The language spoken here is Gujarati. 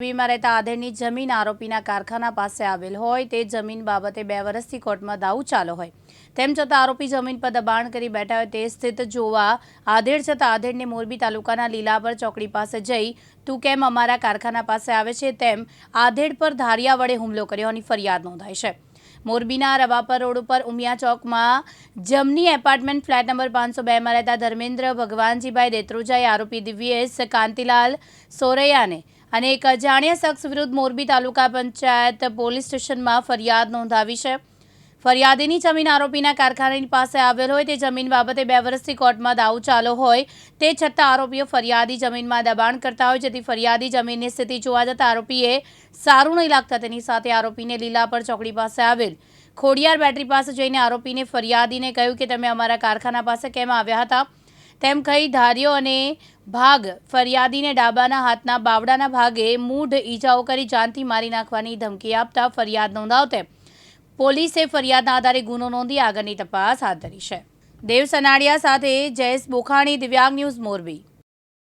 મોરબીમાં રહેતા આધેડની જમીન આરોપીના કારખાના પાસે આવેલ હોય તે જમીન બાબતે બે વર્ષથી કોર્ટમાં દાવ ચાલો હોય. તેમ છતાં આરોપી જમીન પર દબાણ કરી બેઠા હોય તે સ્થિત જોવા આધેડ છતાં આધેડને મોરબી તાલુકાના લીલાપર ચોકડી પાસે જઈ તું કેમ અમારા કારખાના પાસે આવે છે તેમ આધેડ પર ધારિયા વડે હુમલો કર્યો હોવાની ફરિયાદ નોંધાઈ છે. મોરબીના રવાપર રોડ ઉપર ઉમિયા ચોકમાં જમની એપાર્ટમેન્ટ ફ્લેટ નંબર પાંચસો બેમાં રહેતા ધર્મેન્દ્ર ભગવાનજીભાઈ દેત્રોજાએ આરોપી દિવ્યેશ કાંતિલાલ સોરૈયાને અને એક અજાણ્યા શખ્સ વિરુદ્ધ મોરબી તાલુકા પંચાયત પોલીસ સ્ટેશનમાં ફરિયાદ નોંધાવી છે. ફરિયાદીની જમીન આરોપીના કારખાનાની પાસે આવેલ હોય તે જમીન બાબતે બે વર્ષથી કોર્ટમાં દાવ ચાલો હોય તે છતાં આરોપીઓ ફરિયાદી જમીનમાં દબાણ કરતા હોય, જેથી ફરિયાદી જમીનની સ્થિતિ જોવા જતાં આરોપીએ સારું નહીં લાગતા તેની સાથે આરોપીને લીલાપર ચોકડી પાસે આવેલ. ખોડિયાર બેટરી પાસે જઈને આરોપીને ફરિયાદીને કહ્યું કે, તમે અમારા કારખાના પાસે કેમ આવ્યા હતા? તેમ કહી ધાર્યો અને ભાગ. ફરિયાદીને ડાબાના હાથના બાવડાના ભાગે મૂઢ ઈજાઓ કરી જાનથી મારી નાખવાની ધમકી આપતા ફરિયાદ નોંધાવતે. પોલીસે ફરિયાદના આધારે ગુનો નોંધી આગળની તપાસ હાથ ધરી છે. દેવ સનાડિયા સાથે જયેશ બોખાણી, દિવ્યાંગ ન્યૂઝ મોરબી.